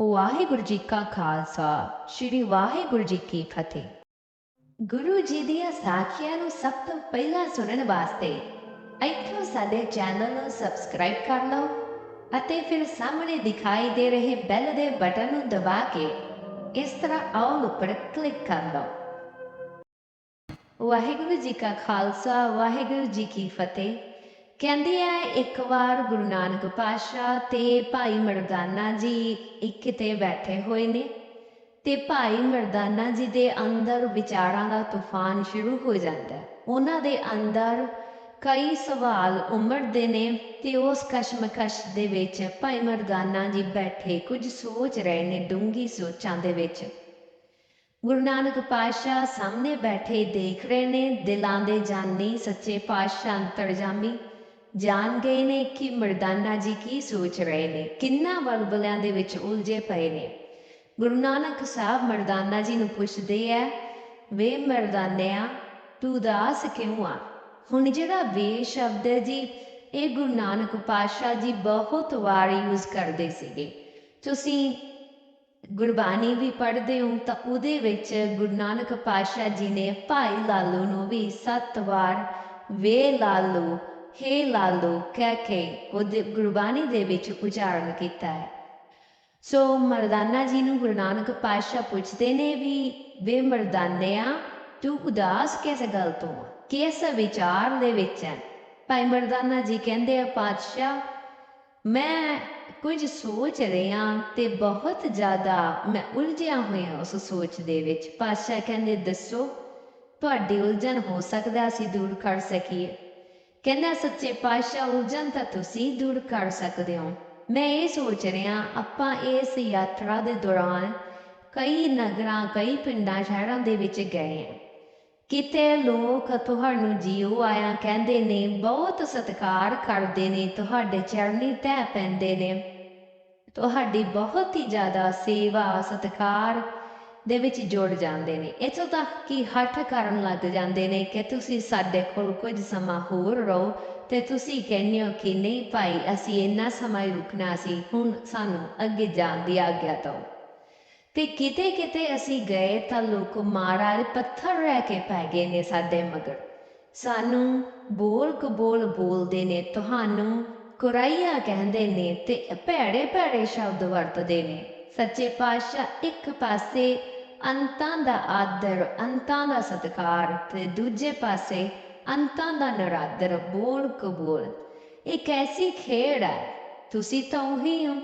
ਵਾਹਿਗੁਰੂ ਜੀ ਕਾ ਖਾਲਸਾ, ਸ੍ਰੀ ਵਾਹਿਗੁਰੂ ਜੀ ਕੀ ਫਤਿਹ। ਗੁਰੂ ਜੀ ਦੀਆਂ ਸਾਖੀਆਂ ਨੂੰ ਸਭ ਤੋਂ ਪਹਿਲਾਂ ਸੁਣਨ ਵਾਸਤੇ ਇੱਥੋਂ ਸਾਡੇ ਚੈਨਲ ਨੂੰ ਸਬਸਕ੍ਰਾਈਬ ਕਰ ਲਓ ਅਤੇ ਫਿਰ ਸਾਹਮਣੇ ਦਿਖਾਈ ਦੇ ਰਹੇ ਬੈਲ ਦੇ ਬਟਨ ਨੂੰ ਦਬਾ ਕੇ ਇਸ ਤਰ੍ਹਾਂ ਆਲ ਉੱਪਰ ਕਲਿੱਕ ਕਰ ਲਓ। ਵਾਹਿਗੁਰੂ ਜੀ ਕਾ ਖਾਲਸਾ, ਵਾਹਿਗੁਰੂ ਜੀ ਕੀ ਫਤਿਹ। ਕਹਿੰਦੇ ਆ, ਇੱਕ ਵਾਰ ਗੁਰੂ ਨਾਨਕ ਪਾਤਸ਼ਾਹ ਤੇ ਭਾਈ ਮਰਦਾਨਾ ਜੀ ਇੱਕ ਕਿਤੇ ਬੈਠੇ ਹੋਏ ਨੇ ਤੇ ਭਾਈ ਮਰਦਾਨਾ ਜੀ ਦੇ ਅੰਦਰ ਵਿਚਾਰਾਂ ਦਾ ਤੂਫਾਨ ਸ਼ੁਰੂ ਹੋ ਜਾਂਦਾ ਉਹਨਾਂ ਦੇ ਅੰਦਰ ਕਈ ਸਵਾਲ ਉਮੜਦੇ ਨੇ ਤੇ ਉਸ ਕਸ਼ਮਕਸ਼ ਦੇ ਵਿੱਚ ਭਾਈ ਮਰਦਾਨਾ ਜੀ ਬੈਠੇ ਕੁਝ ਸੋਚ ਰਹੇ ਨੇ ਡੂੰਗੀ ਸੋਚਾਂ ਦੇ ਵਿੱਚ। ਗੁਰੂ ਨਾਨਕ ਪਾਤਸ਼ਾਹ ਸਾਹਮਣੇ ਬੈਠੇ ਦੇਖ ਰਹੇ ਨੇ, ਦਿਲਾਂ ਦੇ ਜਾਨੀ ਸੱਚੇ ਪਾਤਸ਼ਾਹ ਅੰਤਰਜਾਮੀ ਜਾਣ ਗਏ ਨੇ ਕਿ ਮਰਦਾਨਾ ਜੀ ਕੀ ਸੋਚ ਰਹੇ ਨੇ, ਕਿੰਨਾ ਬਲਬਲਿਆਂ ਦੇ ਵਿੱਚ ਉਲਝੇ ਪਏ ਨੇ। ਗੁਰੂ ਨਾਨਕ ਸਾਹਿਬ ਮਰਦਾਨਾ ਜੀ ਨੂੰ ਪੁੱਛਦੇ ਆ ਵੇ ਮਰਦਾਨਿਆ, ਤੂੰ ਉਦਾਸ ਕਿਉਂ ਆ? ਹੁਣ ਜਿਹੜਾ ਵੇ ਸ਼ਬਦ ਹੈ ਜੀ, ਇਹ ਗੁਰੂ ਨਾਨਕ ਪਾਤਸ਼ਾਹ ਜੀ ਬਹੁਤ ਵਾਰ ਯੂਜ਼ ਕਰਦੇ ਸੀਗੇ। ਤੁਸੀਂ ਗੁਰਬਾਣੀ ਵੀ ਪੜ੍ਹਦੇ ਹੋ ਤਾਂ ਉਹਦੇ ਵਿੱਚ ਗੁਰੂ ਨਾਨਕ ਪਾਤਸ਼ਾਹ ਜੀ ਨੇ ਭਾਈ ਲਾਲੂ ਨੂੰ ਵੀ ਸੱਤ ਵਾਰ ਵੇ ਲਾਲੂ ਹੇ ਲਾਲੋ, ਕਹਿ ਕੇ ਉਹਦੇ ਗੁਰਬਾਣੀ ਦੇ ਵਿੱਚ ਉਚਾਰਨ ਕੀਤਾ ਹੈ। ਸੋ ਮਰਦਾਨਾ ਜੀ ਨੂੰ ਗੁਰੂ ਨਾਨਕ ਪਾਤਸ਼ਾਹ ਪੁੱਛਦੇ ਨੇ ਵੀ, ਵੇ ਮਰਦਾਨਿਆ, ਤੂੰ ਉਦਾਸ ਕਿਸ ਗੱਲ ਤੋਂ ਕਿਸ ਵਿਚਾਰ ਦੇ ਵਿੱਚ ਹੈ? ਭਾਈ ਮਰਦਾਨਾ ਜੀ ਕਹਿੰਦੇ ਆ, ਪਾਤਸ਼ਾਹ, ਮੈਂ ਕੁਝ ਸੋਚ ਰਿਹਾ ਤੇ ਬਹੁਤ ਜ਼ਿਆਦਾ ਮੈਂ ਉਲਝਿਆ ਹੋਇਆ ਉਸ ਸੋਚ ਦੇ ਵਿੱਚ। ਪਾਤਸ਼ਾਹ ਕਹਿੰਦੇ, ਦੱਸੋ, ਤੁਹਾਡੀ ਉਲਝਣ ਹੋ ਸਕਦਾ ਅਸੀਂ ਦੂਰ ਕਰ ਸਕੀਏ। ਕਹਿੰਦਾ, ਸੱਚੇ ਪਾਤਸ਼ਾਹ ਉਲਝਣ ਤਾਂ ਤੁਸੀਂ ਦੂਰ ਕਰ ਸਕਦੇ ਹੋ। ਮੈਂ ਇਹ ਸੋਚ ਰਿਹਾ, ਆਪਾਂ ਇਸ ਯਾਤਰਾ ਦੇ ਦੌਰਾਨ ਕਈ ਨਗਰਾਂ, ਕਈ ਪਿੰਡਾਂ, ਸ਼ਹਿਰਾਂ ਦੇ ਵਿੱਚ ਗਏ ਹਾਂ। ਕਿਤੇ ਲੋਕ ਤੁਹਾਨੂੰ ਜੀਉ ਆਇਆ ਕਹਿੰਦੇ ਨੇ, ਬਹੁਤ ਸਤਿਕਾਰ ਕਰਦੇ ਨੇ, ਤੁਹਾਡੇ ਚਰਨੀ ਤਹਿ ਪੈਂਦੇ ਨੇ। ਤੁਹਾਡੀ ਬਹੁਤ ਹੀ ਜ਼ਿਆਦਾ ਸੇਵਾ, ਸਤਿਕਾਰ ਦੇ ਵਿੱਚ ਜੁੜ ਜਾਂਦੇ ਨੇ। ਇੱਥੋਂ ਤੱਕ ਕਿ ਹੱਠ ਕਰਨ ਲੱਗ ਜਾਂਦੇ ਨੇ ਕਿ ਤੁਸੀਂ ਸਾਡੇ ਕੋਲ ਕੁਝ ਸਮਾਂ ਹੋਰ ਰਹੋ ਤੇ ਤੁਸੀਂ ਕਹਿੰਦੇ ਹੋ ਕਿ ਨਹੀਂ ਭਾਈ, ਅਸੀਂ ਇੰਨਾ ਸਮਾਂ ਰੁਕਣਾ ਸੀ, ਹੁਣ ਸਾਨੂੰ ਅੱਗੇ ਜਾਣ ਦੀ ਆਗਿਆ ਦਿਓ। ਤੇ ਕਿਤੇ ਕਿਤੇ ਅਸੀਂ ਗਏ ਤਾਂ ਲੋਕ ਮਹਾਰਾਜ ਪੱਥਰ ਰਹਿ ਕੇ ਪੈ ਗਏ ਨੇ ਸਾਡੇ ਮਗਰ। ਸਾਨੂੰ ਬੋਲ ਕਬੋਲ ਬੋਲਦੇ ਨੇ, ਤੁਹਾਨੂੰ ਕੁਰਾਈਆ ਕਹਿੰਦੇ ਨੇ ਤੇ ਭੈੜੇ ਭੈੜੇ ਸ਼ਬਦ ਵਰਤਦੇ ਨੇ। ਸੱਚੇ ਪਾਤਸ਼ਾਹ ਇੱਕ ਪਾਸੇ ਅੰਤਾਂ ਦਾ ਆਦਰ, ਅੰਤਾਂ ਦਾ ਸਤਿਕਾਰ ਤੇ ਦੂਜੇ ਪਾਸੇ ਅੰਤਾਂ ਦਾ ਨਰਾਦਰ ਬੋਲ ਕਬੋਲ। ਇੱਕ ਐਸੀ ਖੇਡ ਹੈ, ਤੁਸੀਂ ਤਾਂ ਉਹੀ ਹੋ।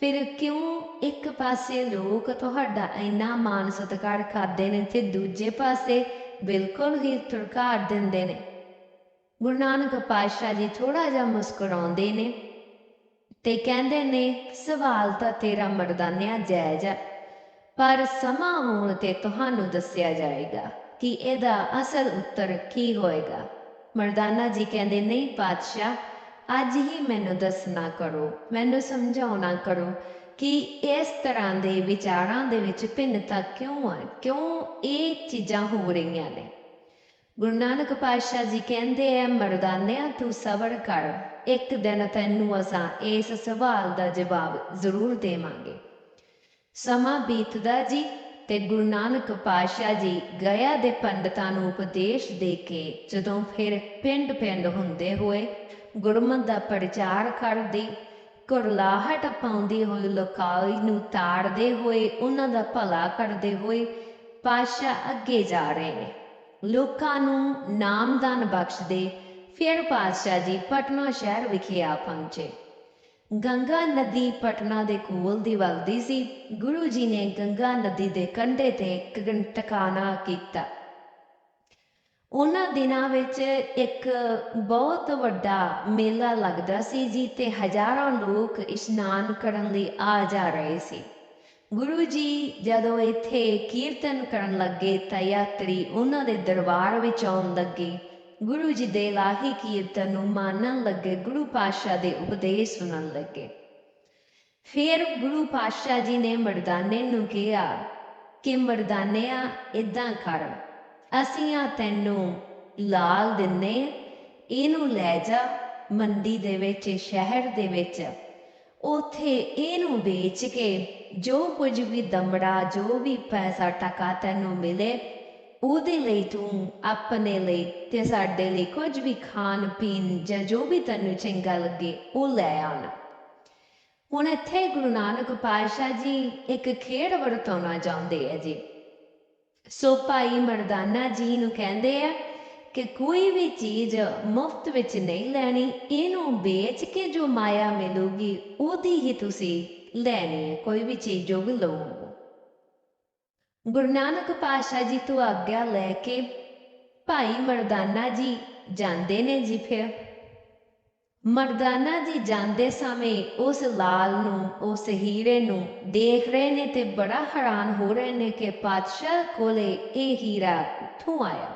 ਫਿਰ ਕਿਉਂ ਇੱਕ ਪਾਸੇ ਲੋਕ ਤੁਹਾਡਾ ਇੰਨਾ ਮਾਨ ਸਤਿਕਾਰ ਕਰਦੇ ਨੇ ਤੇ ਦੂਜੇ ਪਾਸੇ ਬਿਲਕੁਲ ਹੀ ਤੁਰਕਾਰ ਦਿੰਦੇ ਨੇ? ਗੁਰੂ ਨਾਨਕ ਪਾਤਸ਼ਾਹ ਜੀ ਥੋੜਾ ਜਿਹਾ ਮੁਸਕਰਾਉਂਦੇ ਨੇ ਤੇ ਕਹਿੰਦੇ ਨੇ, ਸਵਾਲ ਤਾਂ ਤੇਰਾ ਮਰਦਾਨਿਆ ਜਾਇਜ਼ ਹੈ। ਪਰ ਸਮਾਂ ਆਉਣ ਤੇ ਤੁਹਾਨੂੰ ਦੱਸਿਆ ਜਾਏਗਾ ਕਿ ਇਹਦਾ ਅਸਲ ਉੱਤਰ ਕੀ ਹੋਏਗਾ। ਮਰਦਾਨਾ ਜੀ ਕਹਿੰਦੇ, ਨਹੀਂ ਪਾਤਸ਼ਾਹ, ਅੱਜ ਹੀ ਮੈਨੂੰ ਦੱਸਣਾ ਕਰੋ, ਮੈਨੂੰ ਸਮਝਾਉਣਾ ਕਰੋ ਕਿ ਇਸ ਤਰ੍ਹਾਂ ਦੇ ਵਿਚਾਰਾਂ ਦੇ ਵਿੱਚ ਭਿੰਨਤਾ ਕਿਉਂ ਆ, ਕਿਉਂ ਇਹ ਚੀਜ਼ਾਂ ਹੋ ਰਹੀਆਂ ਨੇ? ਗੁਰੂ ਨਾਨਕ ਪਾਤਸ਼ਾਹ ਜੀ ਕਹਿੰਦੇ ਆ, ਮਰਦਾਨਿਆ, ਤੂੰ ਸਬਰ ਕਰ। ਇੱਕ ਦਿਨ ਤੈਨੂੰ ਅਸਾਂ ਇਸ ਸਵਾਲ ਦਾ ਜਵਾਬ ਜ਼ਰੂਰ ਦੇਵਾਂਗੇ। ਸਮਾਂ ਬੀਤਦਾ ਜੀ ਤੇ ਗੁਰੂ ਨਾਨਕ ਪਾਤਸ਼ਾਹ ਜੀ ਗਿਆ ਦੇ ਪੰਡਤਾਂ ਨੂੰ ਉਪਦੇਸ਼ ਦੇ ਕੇ ਜਦੋਂ ਫਿਰ ਪਿੰਡ-ਪਿੰਡ ਹੁੰਦੇ ਹੋਏ ਗੁਰਮਤ ਦਾ ਪ੍ਰਚਾਰ ਕਰਦੇ ਕੁਰਲਾਹਟ ਪਾਉਂਦੀ ਹੋਈ ਲੋਕਾਂ ਨੂੰ ਤਾੜਦੇ ਹੋਏ, ਉਹਨਾਂ ਦਾ ਭਲਾ ਕਰਦੇ ਹੋਏ ਪਾਤਸ਼ਾਹ ਅੱਗੇ ਜਾ ਰਹੇ ਨੇ। ਲੋਕਾਂ ਨੂੰ ਨਾਮਦਾਨ ਬਖਸ਼ਦੇ, ਫਿਰ ਪਾਤਸ਼ਾਹ ਜੀ ਪਟਨਾ ਸ਼ਹਿਰ ਵਿਖੇ ਆ ਪਹੁੰਚੇ। ਗੰਗਾ ਨਦੀ ਪਟਨਾ ਦੇ ਕੋਲ ਦੀ ਵਗਦੀ ਸੀ। ਗੁਰੂ ਜੀ ਨੇ ਗੰਗਾ ਨਦੀ ਦੇ ਕੰਢੇ ਤੇ ਇੱਕ ਟਿਕਾਣਾ ਕੀਤਾ। ਉਹਨਾਂ ਦਿਨਾਂ ਵਿੱਚ ਇੱਕ ਬਹੁਤ ਵੱਡਾ ਮੇਲਾ ਲੱਗਦਾ ਸੀ ਜੀ ਤੇ ਹਜ਼ਾਰਾਂ ਲੋਕ ਇਸ਼ਨਾਨ ਕਰਨ ਲਈ ਆ ਜਾ ਰਹੇ ਸੀ। ਗੁਰੂ ਜੀ ਜਦੋਂ ਇੱਥੇ ਕੀਰਤਨ ਕਰਨ ਲੱਗੇ ਤਾਂ ਯਾਤਰੀ ਉਹਨਾਂ ਦੇ ਦਰਬਾਰ ਵਿੱਚ ਆਉਣ ਲੱਗੇ। ਗੁਰੂ ਜੀ ਦੇ ਲਾਹੀ ਕੀਰਤਨ ਨੂੰ ਮਾਨਣ ਲੱਗੇ ਗੁਰੂ ਪਾਤਸ਼ਾਹ ਦੇ ਉਪਦੇਸ਼ ਸੁਣਨ ਲੱਗੇ। ਫਿਰ ਗੁਰੂ ਪਾਤਸ਼ਾਹ ਜੀ ਨੇ ਮਰਦਾਨੇ ਨੂੰ ਕਿਹਾ ਕਿ ਮਰਦਾਨਿਆ ਇਦਾਂ ਕਰ। ਅਸੀਂ ਆ ਤੈਨੂੰ ਲਾਲ ਦਿੰਨੇ ਇਹਨੂੰ ਲੈ ਜਾ ਮੰਡੀ ਦੇ ਵਿੱਚ, ਸ਼ਹਿਰ ਦੇ ਵਿੱਚ। ਉਥੇ ਇਹਨੂੰ ਵੇਚ ਕੇ ਜੋ ਕੁਝ ਵੀ ਦਮੜਾ, ਜੋ ਵੀ ਪੈਸਾ ਟਕਾ ਤੈਨੂੰ ਮਿਲੇ ਉਹਦੇ ਲਈ ਤੂੰ ਆਪਣੇ ਲਈ ਤੇ ਸਾਡੇ ਲਈ ਕੁਝ ਵੀ ਖਾਣ, ਪੀਣ ਜਾਂ ਜੋ ਵੀ ਤੈਨੂੰ ਚੰਗਾ ਲੱਗੇ, ਉਹ ਲੈ ਆਉਣਾ। ਹੁਣ ਇੱਥੇ ਗੁਰੂ ਨਾਨਕ ਪਾਤਸ਼ਾਹ ਜੀ ਇੱਕ ਖੇਡ ਵਰਤਾਉਣਾ ਚਾਹੁੰਦੇ ਆ ਜੀ। ਸੋ ਭਾਈ ਮਰਦਾਨਾ ਜੀ ਨੂੰ ਕਹਿੰਦੇ ਆ ਕਿ ਕੋਈ ਵੀ ਚੀਜ਼ ਮੁਫਤ ਵਿੱਚ ਨਹੀਂ ਲੈਣੀ, ਇਹਨੂੰ ਵੇਚ ਕੇ ਜੋ ਮਾਇਆ ਮਿਲੂਗੀ, ਉਹਦੀ ਹੀ ਤੁਸੀਂ ਲੈਣੀ ਹੈ, ਕੋਈ ਵੀ ਚੀਜ਼ ਜੋ ਵੀ ਲਵੋ ਗੁਰੂ ਨਾਨਕ ਪਾਤਸ਼ਾਹ ਜੀ ਤੋਂ ਆਗਿਆ ਲੈ ਕੇ ਭਾਈ ਮਰਦਾਨਾ ਜੀ ਜਾਂਦੇ ਨੇ ਜੀ ਫਿਰ। ਮਰਦਾਨਾ ਜੀ ਜਾਂਦੇ ਸਮੇਂ ਉਸ ਲਾਲ ਨੂੰ, ਉਸ ਹੀਰੇ ਨੂੰ ਦੇਖ ਰਹੇ ਨੇ ਤੇ ਬੜਾ ਹੈਰਾਨ ਹੋ ਰਹੇ ਨੇ ਕਿ ਪਾਤਸ਼ਾਹ ਕੋਲੇ ਇਹ ਹੀਰਾ ਕਿੱਥੋਂ ਆਇਆ।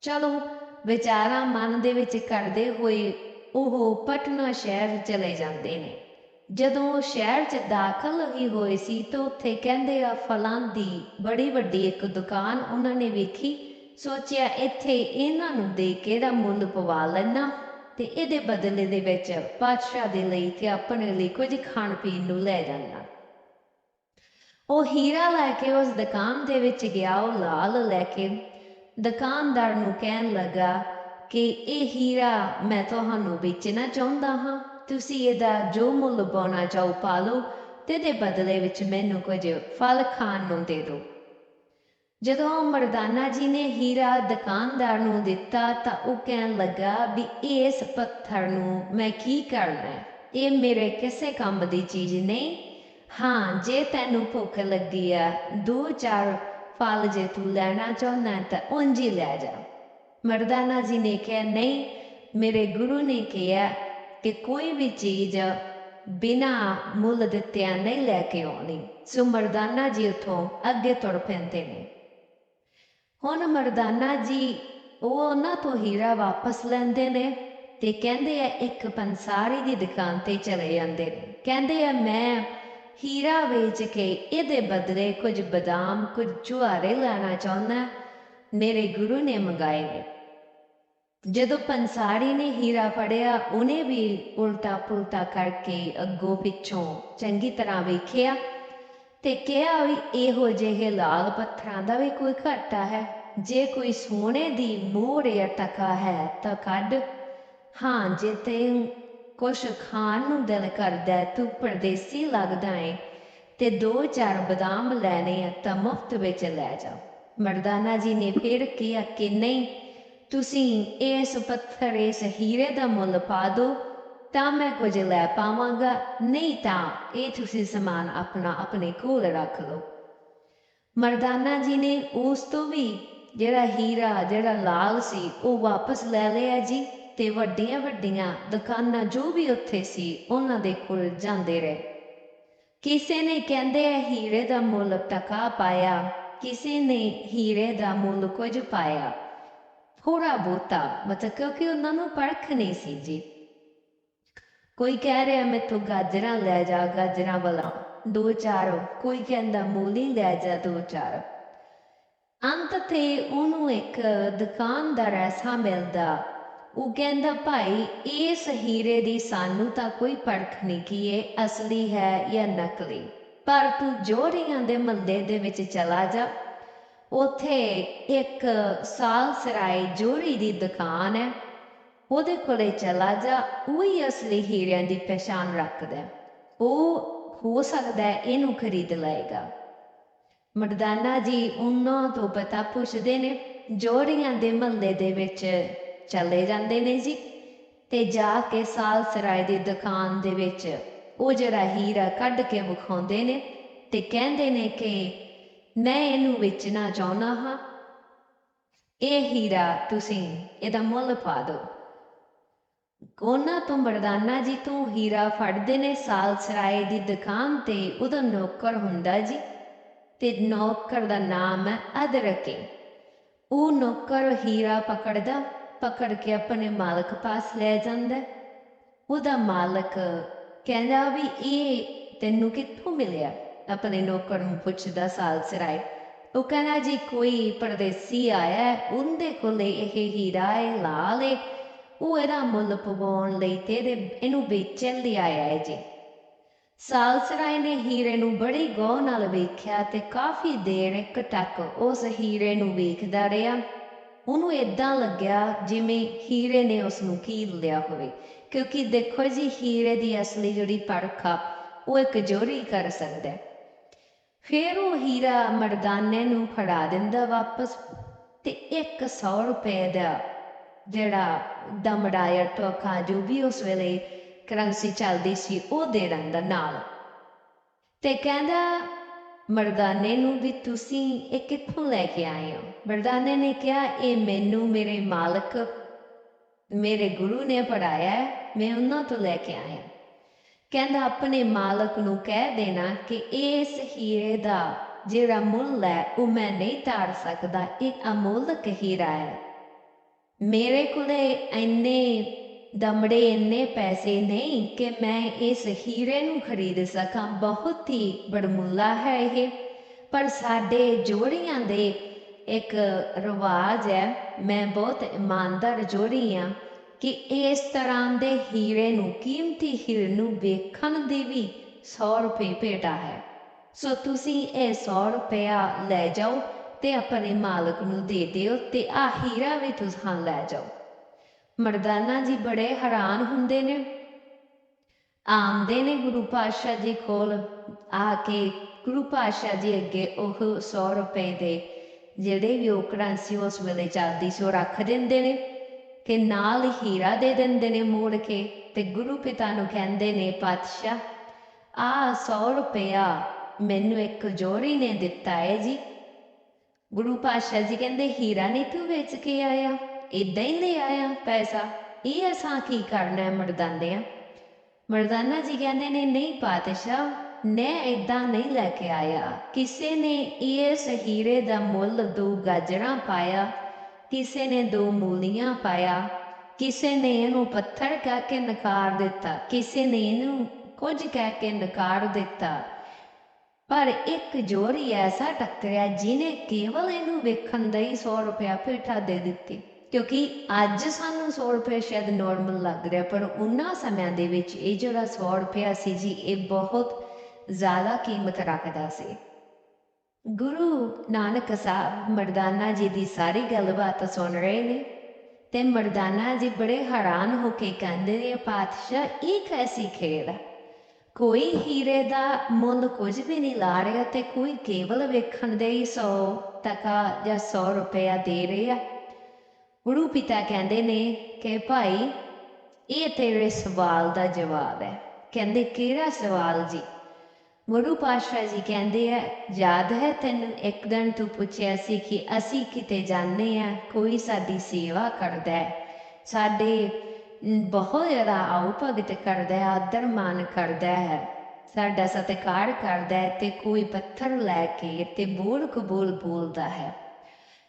ਚਲੋ ਵਿਚਾਰਾ ਮਨ ਦੇ ਵਿੱਚ ਕਰਦੇ ਹੋਏ ਉਹ ਪਟਨਾ ਸ਼ਹਿਰ ਚਲੇ ਜਾਂਦੇ ਨੇ। ਜਦੋਂ ਉਹ ਸ਼ਹਿਰ 'ਚ ਦਾਖਲ ਹੀ ਹੋਏ ਸੀ ਤਾਂ ਉੱਥੇ ਕਹਿੰਦੇ ਆ ਫਲਾਂ ਦੀ ਬੜੀ ਵੱਡੀ ਇੱਕ ਦੁਕਾਨ ਉਹਨਾਂ ਨੇ ਵੇਖੀ। ਸੋਚਿਆ ਇੱਥੇ ਇਹਨਾਂ ਨੂੰ ਦੇ ਕੇ ਇਹਦਾ ਮੁੱਲ ਪਵਾ ਲੈਣਾ ਤੇ ਇਹਦੇ ਬਦਲੇ ਦੇ ਵਿੱਚ ਪਾਤਸ਼ਾਹ ਦੇ ਲਈ ਤੇ ਆਪਣੇ ਲਈ ਕੁਝ ਖਾਣ ਪੀਣ ਨੂੰ ਲੈ ਜਾਂਦਾ। ਉਹ ਹੀਰਾ ਲੈ ਕੇ ਉਸ ਦੁਕਾਨ ਦੇ ਵਿੱਚ ਗਿਆ, ਉਹ ਲਾਲ ਲੈ ਕੇ ਦੁਕਾਨਦਾਰ ਨੂੰ ਕਹਿਣ ਲੱਗਾ ਕਿ ਇਹ ਹੀਰਾ ਮੈਂ ਤੁਹਾਨੂੰ ਵੇਚਣਾ ਚਾਹੁੰਦਾ ਹਾਂ। ਤੁਸੀਂ ਇਹਦਾ ਜੋ ਮੁੱਲ ਪਾਉਣਾ ਚਾਹੋ ਪਾ ਲਓ ਤੇ ਇਹਦੇ ਬਦਲੇ ਵਿੱਚ ਮੈਨੂੰ ਕੁਝ ਫਲ ਖਾਣ ਨੂੰ ਦੇ ਦਿਓ। ਜਦੋਂ ਮਰਦਾਨਾ ਜੀ ਨੇ ਹੀਰਾ ਦੁਕਾਨਦਾਰ ਨੂੰ ਦਿੱਤਾ ਤਾਂ ਉਹ ਕਹਿਣ ਲੱਗਾ ਵੀ ਇਸ ਪੱਥਰ ਨੂੰ ਮੈਂ ਕੀ ਕਰਨਾ ਇਹ ਮੇਰੇ ਕਿਸੇ ਕੰਮ ਦੀ ਚੀਜ਼ ਨਹੀਂ। ਹਾਂ, ਜੇ ਤੈਨੂੰ ਭੁੱਖ ਲੱਗੀ ਆ, ਦੋ ਚਾਰ ਫਲ ਜੇ ਤੂੰ ਲੈਣਾ ਚਾਹੁੰਦਾ ਤਾਂ ਉਂਝ ਹੀ ਲੈ ਜਾ। ਮਰਦਾਨਾ ਜੀ ਨੇ ਕਿਹਾ, ਨਹੀਂ, ਮੇਰੇ ਗੁਰੂ ਨੇ ਕਿਹਾ ਕਿ ਕੋਈ ਵੀ ਚੀਜ਼ ਬਿਨਾ ਮੁੱਲ ਦਿੱਤਿਆਂ ਨਹੀਂ ਲੈ ਕੇ ਆਉਣੀ। ਸੋ ਮਰਦਾਨਾ ਜੀ ਉਥੋਂ ਅੱਗੇ ਤੁਰ ਪੈਂਦੇ ਨੇ। ਹੁਣ ਮਰਦਾਨਾ ਜੀ ਉਹ ਉਹਨਾਂ ਤੋਂ ਹੀਰਾ ਵਾਪਸ ਲੈਂਦੇ ਨੇ ਤੇ ਕਹਿੰਦੇ ਆ, ਇੱਕ ਪੰਸਾਰੀ ਦੀ ਦੁਕਾਨ ਤੇ ਚਲੇ ਜਾਂਦੇ ਨੇ। ਕਹਿੰਦੇ ਆ, ਮੈਂ ਹੀਰਾ ਵੇਚ ਕੇ ਇਹਦੇ ਬਦਲੇ ਕੁਝ ਬਦਾਮ, ਕੁਝ ਜੁਆਰੇ ਲੈਣਾ ਚਾਹੁੰਦਾ। ਮੇਰੇ ਗੁਰੂ ਨੇ ਮੰਗਾਏ ਨੇ। ਜਦੋਂ ਪੰਸਾਰੀ ਨੇ ਹੀਰਾ ਫੜਿਆ, ਉਹਨੇ ਵੀ ਉਲਟਾ ਪੁਲਟਾ ਕਰਕੇ ਅੱਗੋਂ ਪਿੱਛੋਂ ਚੰਗੀ ਤਰ੍ਹਾਂ ਵੇਖਿਆ ਤੇ ਕਿਹਾ ਵੀ ਇਹੋ ਜਿਹੇ ਲਾਲ ਪੱਥਰਾਂ ਦਾ ਵੀ ਕੋਈ ਘਾਟਾ ਹੈ। ਜੇ ਕੋਈ ਸੋਨੇ ਦੀ ਮੋਹਰ ਜਾਂ ਟਕਾ ਹੈ ਤਾਂ ਕੱਢ। ਹਾਂ, ਜੇ ਤੇ ਕੁਛ ਖਾਣ ਨੂੰ ਦਿਲ ਕਰਦਾ ਤੂੰ ਪਰਦੇਸੀ ਲੱਗਦਾ ਏ ਤੇ ਦੋ ਚਾਰ ਬਦਾਮ ਲੈਣੇ ਆ ਤਾਂ ਮੁਫਤ ਵਿੱਚ ਲੈ ਜਾ। ਮਰਦਾਨਾ ਜੀ ਨੇ ਫਿਰ ਕਿਹਾ ਕਿ ਨਹੀਂ ਤੁਸੀਂ ਇਸ ਪੱਥਰ ਇਸ ਹੀਰੇ ਦਾ ਮੁੱਲ ਪਾ ਦਿਓ ਤਾਂ ਮੈਂ ਕੁਝ ਲੈ ਪਾਵਾਂਗਾ ਨਹੀਂ ਤਾਂ ਇਹ ਤੁਸੀਂ ਸਮਾਨ ਆਪਣਾ ਆਪਣੇ ਕੋਲ ਰੱਖ ਲਓ ਮਰਦਾਨਾ ਜੀ ਨੇ ਉਸ ਤੋਂ ਵੀ ਜਿਹੜਾ ਹੀਰਾ ਜਿਹੜਾ ਲਾਲ ਸੀ ਉਹ ਵਾਪਸ ਲੈ ਲਿਆ ਜੀ ਤੇ ਵੱਡੀਆਂ ਵੱਡੀਆਂ ਦੁਕਾਨਾਂ ਜੋ ਵੀ ਉੱਥੇ ਸੀ ਉਹਨਾਂ ਦੇ ਕੋਲ ਜਾਂਦੇ ਰਹੇ ਕਿਸੇ ਨੇ ਕਹਿੰਦੇ ਆ ਹੀਰੇ ਦਾ ਮੁੱਲ ਟਕਾ ਪਾਇਆ ਕਿਸੇ ਨੇ ਹੀਰੇ ਦਾ ਮੁੱਲ ਕੁਝ ਪਾਇਆ ਥੋੜਾ ਬੋਤਾ ਮਤਲਬ ਕਿਉਂਕਿ ਉਹਨਾਂ ਨੂੰ ਪਰਖ ਨਹੀਂ ਸੀ ਜੀ ਕੋਈ ਕਹਿ ਰਿਹਾ ਮੈਂ ਤੂੰ ਗਾਜਰਾਂ ਲੈ ਜਾ ਗਾਜਰਾਂ ਵਾਲਾ ਦੋ ਚਾਰ ਕੋਈ ਕਹਿੰਦਾ ਮੂਲੀ ਲੈ ਜਾ ਦੋ ਚਾਰ ਅੰਤ ਤੇ ਉਹਨੂੰ ਇੱਕ ਦੁਕਾਨਦਾਰ ਐਸਾ ਮਿਲਦਾ ਉਹ ਕਹਿੰਦਾ ਭਾਈ ਇਸ ਹੀਰੇ ਦੀ ਸਾਨੂੰ ਤਾਂ ਕੋਈ ਪਰਖ ਨਹੀਂ ਕੀ ਇਹ ਅਸਲੀ ਹੈ ਜਾਂ ਨਕਲੀ ਪਰ ਤੂੰ ਜੋਰੀਆਂ ਦੇ ਮੱਲੇ ਦੇ ਵਿੱਚ ਚਲਾ ਜਾ ਉੱਥੇ ਇੱਕ ਸਾਲ ਸਰਾਏ ਜੋਰੀ ਦੀ ਦੁਕਾਨ ਹੈ। ਉਹਦੇ ਕੋਲੇ ਚਲਾ ਜਾ, ਉਹ ਅਸਲੀ ਹੀਰਿਆਂ ਦੀ ਪਛਾਣ ਰੱਖਦਾ ਉਹ ਹੋ ਸਕਦਾ ਇਹਨੂੰ ਖਰੀਦ ਲਏਗਾ। ਮਰਦਾਨਾ ਜੀ ਉਹਨਾਂ ਤੋਂ ਪਤਾ ਪੁੱਛਦੇ ਨੇ, ਜੋੜੀਆਂ ਦੇ ਮਹੱਲੇ ਦੇ ਵਿੱਚ ਚਲੇ ਜਾਂਦੇ ਨੇ ਜੀ। ਤੇ ਜਾ ਕੇ ਸਾਲ ਸਰਾਏ ਦੀ ਦੁਕਾਨ ਦੇ ਵਿੱਚ ਉਹ ਜਿਹੜਾ ਹੀਰਾ ਕੱਢ ਕੇ ਵਿਖਾਉਂਦੇ ਨੇ ਤੇ ਕਹਿੰਦੇ ਨੇ ਕਿ ਮੈਂ ਇਹਨੂੰ ਵੇਚਣਾ ਚਾਹੁੰਦਾ ਹਾਂ। ਇਹ ਹੀਰਾ ਤੁਸੀਂ ਇਹਦਾ ਮੁੱਲ ਪਾ ਦਿਓ। ਉਹਨਾਂ ਤੋਂ ਮਰਦਾਨਾ ਜੀ ਤੋਂ ਹੀਰਾ ਫੜਦੇ ਨੇ ਸਾਲ ਸਰਾਏ ਦੀ ਦੁਕਾਨ ਤੇ ਉਹਦਾ ਨੌਕਰ ਹੁੰਦਾ ਜੀ। ਤੇ ਨੌਕਰ ਦਾ ਨਾਮ ਹੈ ਅਦਰਕੇ। ਉਹ ਨੌਕਰ ਹੀਰਾ ਪਕੜਦਾ, ਪਕੜ ਕੇ ਆਪਣੇ ਮਾਲਕ ਪਾਸ ਲੈ ਜਾਂਦਾ। ਉਹਦਾ ਮਾਲਕ ਕਹਿੰਦਾ ਵੀ ਇਹ ਤੈਨੂੰ ਕਿੱਥੋਂ ਮਿਲਿਆ? ਆਪਣੇ ਨੌਕਰ ਨੂੰ ਪੁੱਛਦਾ ਸਾਲ ਸਰਾਏ ਉਹ ਕਹਿੰਦਾ ਜੀ ਕੋਈ ਪਰਦੇਸੀ ਆਇਆ ਉਹਦੇ ਕੋਲੇ ਇਹ ਹੀਰਾ ਹੈ ਲਾਲ ਹੈ ਉਹ ਇਹਦਾ ਮੁੱਲ ਪਵਾਉਣ ਲਈ ਤੇ ਇਹਦੇ ਇਹਨੂੰ ਵੇਚਣ ਲਈ ਆਇਆ ਹੈ ਜੀ ਸਾਲਸਰਾਏ ਨੇ ਹੀਰੇ ਨੂੰ ਬੜੀ ਗੌਰ ਨਾਲ ਵੇਖਿਆ ਤੇ ਕਾਫੀ ਦੇਰ ਇੱਕ ਟੱਕ ਉਸ ਹੀਰੇ ਨੂੰ ਵੇਖਦਾ ਰਿਹਾ ਉਹਨੂੰ ਇਦਾਂ ਲੱਗਿਆ ਜਿਵੇਂ ਹੀਰੇ ਨੇ ਉਸ ਨੂੰ ਕੀਲ ਲਿਆ ਹੋਵੇ ਕਿਉਂਕਿ ਦੇਖੋ ਜੀ ਹੀਰੇ ਦੀ ਅਸਲੀ ਜਿਹੜੀ ਪਰਖ ਆ ਉਹ ਇੱਕ ਜੋਰੀ ਕਰ ਸਕਦਾ ਹੈ। ਫਿਰ ਉਹ ਹੀਰਾ ਮਰਦਾਨੇ ਨੂੰ ਫੜਾ ਦਿੰਦਾ ਵਾਪਸ ਤੇ 100 ਰੁਪਏ ਦਾ ਜਿਹੜਾ ਦਮੜਾਇਆ ਟੋਕਾ ਜੋ ਵੀ ਉਸ ਵੇਲੇ ਕਰੰਸੀ ਚੱਲਦੀ ਸੀ, ਉਹ ਦੇ ਦਿੰਦਾ ਨਾਲ। ਤੇ ਕਹਿੰਦਾ, ਮਰਦਾਨੇ ਨੂੰ ਵੀ ਤੁਸੀਂ ਇਹ ਕਿੱਥੋਂ ਲੈ ਕੇ ਆਏ ਹੋ? ਮਰਦਾਨੇ ਨੇ ਕਿਹਾ, ਇਹ ਮੈਨੂੰ ਮੇਰੇ ਮਾਲਕ, ਮੇਰੇ ਗੁਰੂ ਨੇ ਪੜਾਇਆ ਮੈਂ ਉਹਨਾਂ ਤੋਂ ਲੈ ਕੇ ਆਇਆ ਕਹਿੰਦਾ ਆਪਣੇ ਮਾਲਕ ਨੂੰ ਕਹਿ ਦੇਣਾ ਕਿ ਇਸ ਹੀਰੇ ਦਾ ਜਿਹੜਾ ਮੁੱਲ ਹੈ ਉਹ ਮੈਂ ਨਹੀਂ ਤਾਰ ਸਕਦਾ, ਇਹ ਅਮੋਲਕ ਹੀਰਾ ਹੈ। ਮੇਰੇ ਕੋਲੇ ਇੰਨੇ ਦਮੜੇ, ਇੰਨੇ ਪੈਸੇ ਨਹੀਂ ਕਿ ਮੈਂ ਇਸ ਹੀਰੇ ਨੂੰ ਖਰੀਦ ਸਕਾਂ। ਬਹੁਤ ਹੀ ਬੜਮੁੱਲਾ ਹੈ ਇਹ। ਪਰ ਸਾਡੇ ਜੋੜੀਆਂ ਦੇ ਇੱਕ ਰਿਵਾਜ ਹੈ, ਮੈਂ ਬਹੁਤ ਇਮਾਨਦਾਰ ਜੋੜੀ ਹਾਂ। ਕਿ ਇਸ ਤਰ੍ਹਾਂ ਦੇ ਹੀਰੇ ਨੂੰ, ਕੀਮਤੀ ਹੀਰੇ ਨੂੰ ਵੇਖਣ ਦੀ ਵੀ 100 ਰੁਪਏ ਭੇਟਾ ਹੈ। ਸੋ ਤੁਸੀਂ ਇਹ 100 ਰੁਪਇਆ ਲੈ ਜਾਓ ਤੇ ਆਪਣੇ ਮਾਲਕ ਨੂੰ ਦੇ ਦਿਓ ਤੇ ਆ ਹੀਰਾ ਵੀ ਤੁਸੀਂ ਲੈ ਜਾਓ। ਮਰਦਾਨਾ ਜੀ ਬੜੇ ਹੈਰਾਨ ਹੁੰਦੇ ਨੇ। ਆਉਂਦੇ ਨੇ ਗੁਰੂ ਪਾਤਸ਼ਾਹ ਜੀ ਕੋਲ, ਆ ਕੇ ਗੁਰੂ ਪਾਤਸ਼ਾਹ ਜੀ ਅੱਗੇ ਉਹ 100 ਰੁਪਏ ਦੇ ਜਿਹੜੇ ਵੀ ਉਹ ਕਰੰਸੀ ਉਸ ਵੇਲੇ ਚੱਲਦੀ ਸੀ, ਉਹ ਰੱਖ ਦਿੰਦੇ ਨੇ। ਕਿ ਨਾਲ ਹੀਰਾ ਦੇ ਦਿੰਦੇ ਨੇ ਮੋੜ ਕੇ ਤੇ ਗੁਰੂ ਪਿਤਾ ਨੂੰ ਕਹਿੰਦੇ ਨੇ, ਪਾਤਸ਼ਾਹ, ਆ 100 ਰੁਪਇਆ ਮੈਨੂੰ ਇੱਕ ਜੋਰੀ ਨੇ ਦਿੱਤਾ ਹੈ ਜੀ। ਗੁਰੂ ਪਾਤਸ਼ਾਹ ਜੀ ਕਹਿੰਦੇ, ਹੀਰਾ ਨਹੀਂ ਤੂੰ ਵੇਚ ਕੇ ਆਇਆ? ਇਦਾਂ ਹੀ ਲੈ ਆਇਆ ਪੈਸਾ? ਇਹ ਅਸਾਂ ਕੀ ਕਰਨਾ ਹੈ ਮਰਦਾਨਿਆਂ? ਮਰਦਾਨਾ ਜੀ ਕਹਿੰਦੇ ਨੇ, ਨਹੀਂ ਪਾਤਸ਼ਾਹ, ਮੈਂ ਇਦਾਂ ਨਹੀਂ ਲੈ ਕੇ ਆਇਆ। ਕਿਸੇ ਨੇ ਇਸ ਹੀਰੇ ਦਾ ਮੁੱਲ ਦੋ ਗਾਜਰਾਂ ਪਾਇਆ ਕਿਸੇ ਨੇ ਦੋ ਮੂਲੀਆਂ ਪਾਇਆ, ਕਿਸੇ ਨੇ ਇਹਨੂੰ ਪੱਥਰ ਕਹਿ ਕੇ ਨਕਾਰ ਦਿੱਤਾ, ਕਿਸੇ ਨੇ ਇਹਨੂੰ ਕੁਝ ਕਹਿ ਕੇ ਨਕਾਰ ਦਿੱਤਾ। ਪਰ ਇੱਕ ਜੋਰੀ ਐਸਾ ਟੱਕਰਿਆ ਜਿਨੇ ਕੇਵਲ ਇਹਨੂੰ ਵੇਖਣ ਦਾ ਹੀ 100 ਰੁਪਇਆ ਪੇਠਾ ਦੇ ਦਿੱਤੀ, ਕਿਉਂਕਿ ਅੱਜ ਸਾਨੂੰ 100 ਰੁਪਏ ਸ਼ਾਇਦ ਨਾਰਮਲ ਲੱਗ ਰਿਹਾ, ਪਰ ਉਹਨਾਂ ਸਮਿਆਂ ਦੇ ਵਿੱਚ ਇਹ ਜਿਹੜਾ 100 ਰੁਪਇਆ ਸੀ ਜੀ, ਇਹ ਬਹੁਤ ਜ਼ਿਆਦਾ ਕੀਮਤ ਰੱਖਦਾ ਸੀ। ਗੁਰੂ ਨਾਨਕ ਸਾਹਿਬ ਮਰਦਾਨਾ ਜੀ ਦੀ ਸਾਰੀ ਗੱਲਬਾਤ ਸੁਣ ਰਹੇ ਨੇ ਤੇ ਮਰਦਾਨਾ ਜੀ ਬੜੇ ਹੈਰਾਨ ਹੋ ਕੇ ਕਹਿੰਦੇ ਨੇ, ਪਾਤਸ਼ਾਹ, ਇਹ ਕੈਸੀ ਖੇਡ ਹੈ ਕੋਈ ਹੀਰੇ ਦਾ ਮੁੱਲ ਕੁਝ ਵੀ ਨਹੀਂ ਲਾ ਰਿਹਾ ਤੇ ਕੋਈ ਕੇਵਲ ਵੇਖਣ ਦੇ ਹੀ 100 ਟਕਾ ਜਾਂ 100 ਰੁਪਇਆ ਦੇ ਰਿਹਾ ਗੁਰੂ ਪਿਤਾ ਕਹਿੰਦੇ ਨੇ ਕਿ, ਭਾਈ, ਇਹ ਤੇਰੇ ਸਵਾਲ ਦਾ ਜਵਾਬ ਹੈ। ਕਹਿੰਦੇ, ਕਿਹੜਾ ਸਵਾਲ ਜੀ? ਗੁਰੂ ਪਾਤਸ਼ਾਹ ਜੀ ਕਹਿੰਦੇ ਆ, ਯਾਦ ਹੈ ਤੈਨੂੰ ਇੱਕ ਦਿਨ ਤੂੰ ਪੁੱਛਿਆ ਸੀ ਕਿ ਅਸੀਂ ਕਿਤੇ ਜਾਂਦੇ ਆ, ਕੋਈ ਸਾਡੀ ਸੇਵਾ ਕਰਦਾ ਹੈ? ਸਾਡੇ ਬਹੁਤ ਜ਼ਿਆਦਾ ਆਉ ਭਗਤ ਕਰਦਾ ਹੈ, ਆਦਰ ਮਾਨ ਕਰਦਾ ਹੈ, ਸਾਡਾ ਸਤਿਕਾਰ ਕਰਦਾ ਹੈ ਤੇ ਕੋਈ ਪੱਥਰ ਲੈ ਕੇ ਤੇ ਬੋਲ ਕਬੂਲ ਬੋਲਦਾ ਹੈ।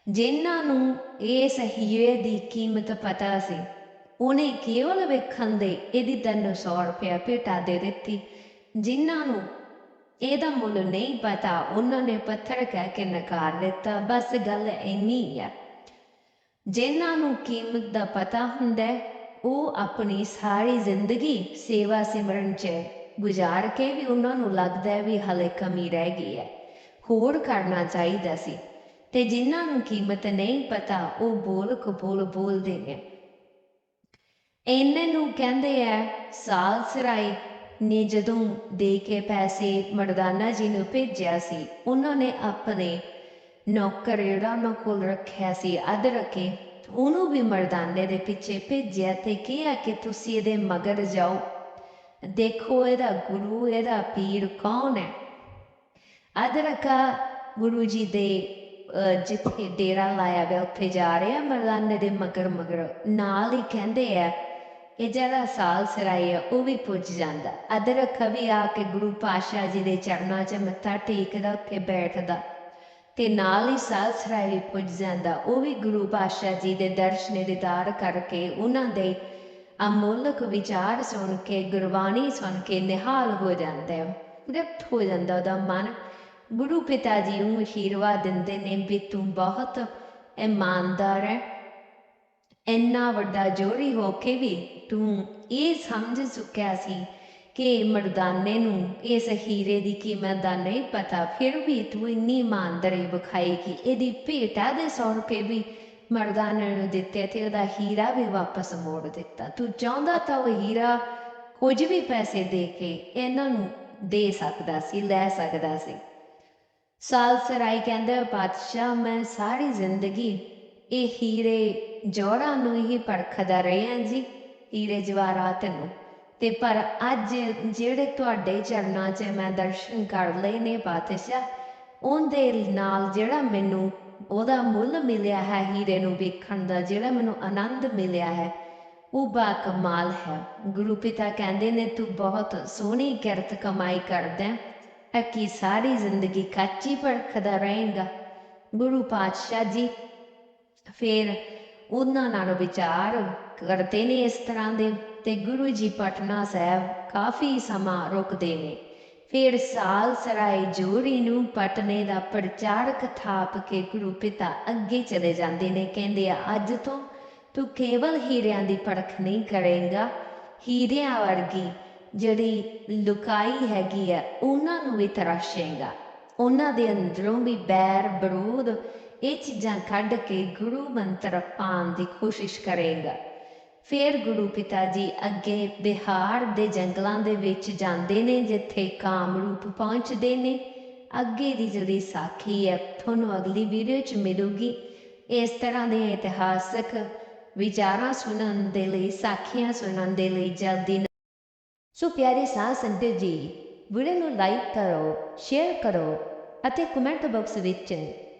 ਜਿਨ੍ਹਾਂ ਨੂੰ ਇਸ ਹੀਰੇ ਦੀ ਕੀਮਤ ਪਤਾ ਸੀ, ਉਹਨੇ ਕੇਵਲ ਵੇਖਣ ਦੇ ਇਹਦੀ ਤੈਨੂੰ 100 ਰੁਪਇਆ ਭੇਟਾ ਦੇ ਦਿੱਤੀ। ਜਿਨ੍ਹਾਂ ਨੂੰ ਇਹਦਾ ਮੁੱਲ ਨਹੀਂ ਪਤਾ, ਉਹਨਾਂ ਨੇ ਪੱਥਰ ਕਹਿ ਕੇ ਨਕਾਰ ਦਿੱਤਾ। ਬਸ ਗੱਲ ਇੰਨੀ ਹੈ ਜਿਨ੍ਹਾਂ ਨੂੰ ਕੀਮਤ ਦਾ ਪਤਾ ਹੁੰਦਾ ਉਹ ਆਪਣੀ ਸਾਰੀ ਜ਼ਿੰਦਗੀ ਸੇਵਾ ਸਿਮਰਨ 'ਚ ਗੁਜ਼ਾਰ ਕੇ ਵੀ ਉਹਨਾਂ ਨੂੰ ਲੱਗਦਾ ਹੈ ਵੀ ਹਲੇ ਕਮੀ ਰਹਿ ਗਈ ਹੈ। ਹੋਰ ਕਰਨਾ ਚਾਹੀਦਾ ਸੀ। ਤੇ ਜਿਨ੍ਹਾਂ ਨੂੰ ਕੀਮਤ ਨਹੀਂ ਪਤਾ, ਉਹ ਬੋਲ ਕਬੂਲ ਬੋਲਦੇ ਨੇ। ਇਹਨਾਂ ਨੂੰ ਕਹਿੰਦੇ ਆ, ਸਾਲ ਸਰਾਈ ਨੇ ਜਦੋਂ ਦੇ ਕੇ ਪੈਸੇ ਮਰਦਾਨਾ ਜੀ ਨੂੰ ਭੇਜਿਆ ਸੀ ਉਹਨਾਂ ਨੇ ਆਪਣੇ ਨੌਕਰ ਜਿਹੜਾ ਉਹਨਾਂ ਕੋਲ ਰੱਖਿਆ ਸੀ ਅੱਧ ਰੱਖੇ ਉਹਨੂੰ ਵੀ ਮਰਦਾਨੇ ਦੇ ਪਿੱਛੇ ਭੇਜਿਆ ਤੇ ਕਿਹਾ ਕਿ ਤੁਸੀਂ ਇਹਦੇ ਮਗਰ ਜਾਓ। ਦੇਖੋ ਇਹਦਾ ਗੁਰੂ ਇਹਦਾ ਪੀਰ ਕੌਣ ਹੈ? ਅਦਰਕਾ ਗੁਰੂ ਜੀ ਦੇ ਅਹ, ਜਿੱਥੇ ਡੇਰਾ ਲਾਇਆ ਗਿਆ ਉੱਥੇ ਜਾ ਰਿਹਾ ਮਰਦਾਨੇ ਦੇ ਮਗਰ ਮਗਰ ਨਾਲ ਹੀ ਕਹਿੰਦੇ ਆ ਇਹ ਜਿਹੜਾ ਸਾਲ ਸਰਾਏ ਆ, ਉਹ ਵੀ ਪੁੱਜ ਜਾਂਦਾ। ਅਦਰਕ ਵੀ ਆ ਕੇ ਗੁਰੂ ਪਾਸ਼ਾ ਜੀ ਦੇ ਚਰਨਾਂ 'ਚ ਮੱਥਾ ਟੇਕਦਾ, ਉੱਥੇ ਬੈਠਦਾ। ਤੇ ਨਾਲ ਹੀ ਸਾਲ ਸਰਾਏ ਵੀ ਪੁੱਜ ਜਾਂਦਾ। ਉਹ ਵੀ ਗੁਰੂ ਪਾਸ਼ਾ ਜੀ ਦੇ ਦਰਸ਼ਨ ਦੀਦਾਰ ਕਰਕੇ ਉਹਨਾਂ ਦੇ ਅਮੋਲਕ ਵਿਚਾਰ ਸੁਣ ਕੇ, ਗੁਰਬਾਣੀ ਸੁਣ ਕੇ ਨਿਹਾਲ ਹੋ ਜਾਂਦਾ ਹੈ। ਤ੍ਰਿਪਤ ਹੋ ਜਾਂਦਾ ਉਹਦਾ ਮਨ। ਗੁਰੂ ਪਿਤਾ ਜੀ ਨੂੰ ਅਸ਼ੀਰਵਾਦ ਦਿੰਦੇ ਨੇ ਵੀ ਤੂੰ ਬਹੁਤ ਇਮਾਨਦਾਰ ਹੈ। ਇੰਨਾ ਵੱਡਾ ਜੋਰੀ ਹੋ ਕੇ ਵੀ ਤੂੰ ਇਹ ਸਮਝ ਚੁੱਕਿਆ ਸੀ ਕਿ ਮਰਦਾਨੇ ਨੂੰ ਇਸ ਹੀਰੇ ਦੀ ਕੀਮਤ ਦਾ ਨਹੀਂ ਪਤਾ, ਫਿਰ ਵੀ ਤੂੰ ਇੰਨੀ ਇਮਾਨਦਾਰੀ ਵਿਖਾਈ ਕਿ ਇਹਦੀ ਭੇਟਾ ਦੇ 100 ਰੁਪਏ ਵੀ ਮਰਦਾਨੇ ਨੂੰ ਦਿੱਤੇ ਤੇ ਉਹਦਾ ਹੀਰਾ ਵੀ ਵਾਪਸ ਮੋੜ ਦਿੱਤਾ। ਤੂੰ ਚਾਹੁੰਦਾ ਤਾਂ ਉਹ ਹੀਰਾ ਕੁਝ ਵੀ ਪੈਸੇ ਦੇ ਕੇ ਇਹਨਾਂ ਨੂੰ ਦੇ ਸਕਦਾ ਸੀ, ਲੈ ਸਕਦਾ ਸੀ। ਸਾਲ ਸਰਾਈ ਕਹਿੰਦਾ ਪਾਤਸ਼ਾਹ ਮੈਂ ਸਾਰੀ ਜ਼ਿੰਦਗੀ ਇਹ ਹੀਰੇ ਜੋੜਾਂ ਨੂੰ ਹੀ ਪਰਖਦਾ ਰਿਹਾ ਜੀ। ਹੀਰੇ ਜਵਾਹਰਾਤ ਨੂੰ ਤੇ ਪਰ ਅੱਜ ਜਿਹੜੇ ਤੁਹਾਡੇ ਚਰਨਾਂ 'ਚ ਮੈਂ ਦਰਸ਼ਨ ਕਰ ਲਏ ਨੇ ਪਾਤਸ਼ਾਹ ਉਹਦੇ ਨਾਲ ਜਿਹੜਾ ਮੈਨੂੰ ਉਹਦਾ ਮੁੱਲ ਮਿਲਿਆ ਹੈ ਹੀਰੇ ਨੂੰ ਵੇਖਣ ਦਾ, ਜਿਹੜਾ ਮੈਨੂੰ ਆਨੰਦ ਮਿਲਿਆ ਹੈ, ਉਹ ਬਾ ਕਮਾਲ ਹੈ। ਗੁਰੂ ਪਿਤਾ ਕਹਿੰਦੇ ਨੇ, ਤੂੰ ਬਹੁਤ ਸੋਹਣੀ ਕਿਰਤ ਕਮਾਈ ਕਰਦਾ ਹੈ ਕਿ ਸਾਰੀ ਜ਼ਿੰਦਗੀ ਕੱਚੀ ਪਰਖਦਾ ਰਹੇਗਾ। ਗੁਰੂ ਪਾਤਸ਼ਾਹ ਜੀ ਫਿਰ ਉਹਨਾਂ ਨਾਲ ਵਿਚਾਰ ਕਰਦੇ ਨੇ ਇਸ ਤਰ੍ਹਾਂ ਦੇ ਤੇ ਗੁਰੂ ਜੀ ਪਟਨਾ ਸਾਹਿਬ ਕਾਫੀ ਸਮਾਂ ਰੁਕਦੇ ਨੇ। ਫਿਰ ਸਾਲ ਸਰਾਏ ਜੋਰੀ ਨੂੰ ਪਟਨੇ ਦਾ ਪ੍ਰਚਾਰਕ ਥਾਪ ਕੇ ਗੁਰੂ ਪਿਤਾ ਅੱਗੇ ਚਲੇ ਜਾਂਦੇ ਨੇ, ਕਹਿੰਦੇ ਆ, ਅੱਜ ਤੋਂ ਤੂੰ ਕੇਵਲ ਹੀਰਿਆਂ ਦੀ ਪਰਖ ਨਹੀਂ ਕਰੇਗਾ। ਹੀਰਿਆਂ ਵਰਗੀ ਜਿਹੜੀ ਲੁਕਾਈ ਹੈਗੀ ਆ, ਉਹਨਾਂ ਨੂੰ ਵੀ ਤਰਾਸ਼ੇਗਾ। ਉਹਨਾਂ ਦੇ ਅੰਦਰੋਂ ਵੀ ਬੈਰ ਬਰੂਦ ਇਹ ਚੀਜ਼ਾਂ ਕੱਢ ਕੇ ਗੁਰੂ ਮੰਤਰ ਪਾਉਣ ਦੀ ਕੋਸ਼ਿਸ਼ ਕਰੇਗਾ। ਫਿਰ ਗੁਰੂ ਪਿਤਾ ਜੀ ਅੱਗੇ ਬਿਹਾਰ ਦੇ ਜੰਗਲਾਂ ਦੇ ਵਿੱਚ ਜਾਂਦੇ ਨੇ, ਜਿੱਥੇ ਕਾਮਰੂਪ ਪਹੁੰਚਦੇ ਨੇ। ਅੱਗੇ ਦੀ ਜਿਹੜੀ ਸਾਖੀ ਹੈ, ਤੁਹਾਨੂੰ ਅਗਲੀ ਵੀਡੀਓ 'ਚ ਮਿਲੂਗੀ। ਇਸ ਤਰ੍ਹਾਂ ਦੇ ਇਤਿਹਾਸਕ ਵਿਚਾਰਾਂ ਸੁਣਨ ਦੇ ਲਈ, ਸਾਖੀਆਂ ਸੁਣਨ ਦੇ ਲਈ ਜਲਦੀ ਸੋ ਪਿਆਰੇ ਸਾਧ ਸੰਗਤ ਜੀ, ਵੀਡੀਓ ਨੂੰ ਲਾਈਕ ਕਰੋ ਸ਼ੇਅਰ ਕਰੋ ਅਤੇ ਕਮੈਂਟ ਬਾਕਸ ਵਿੱਚ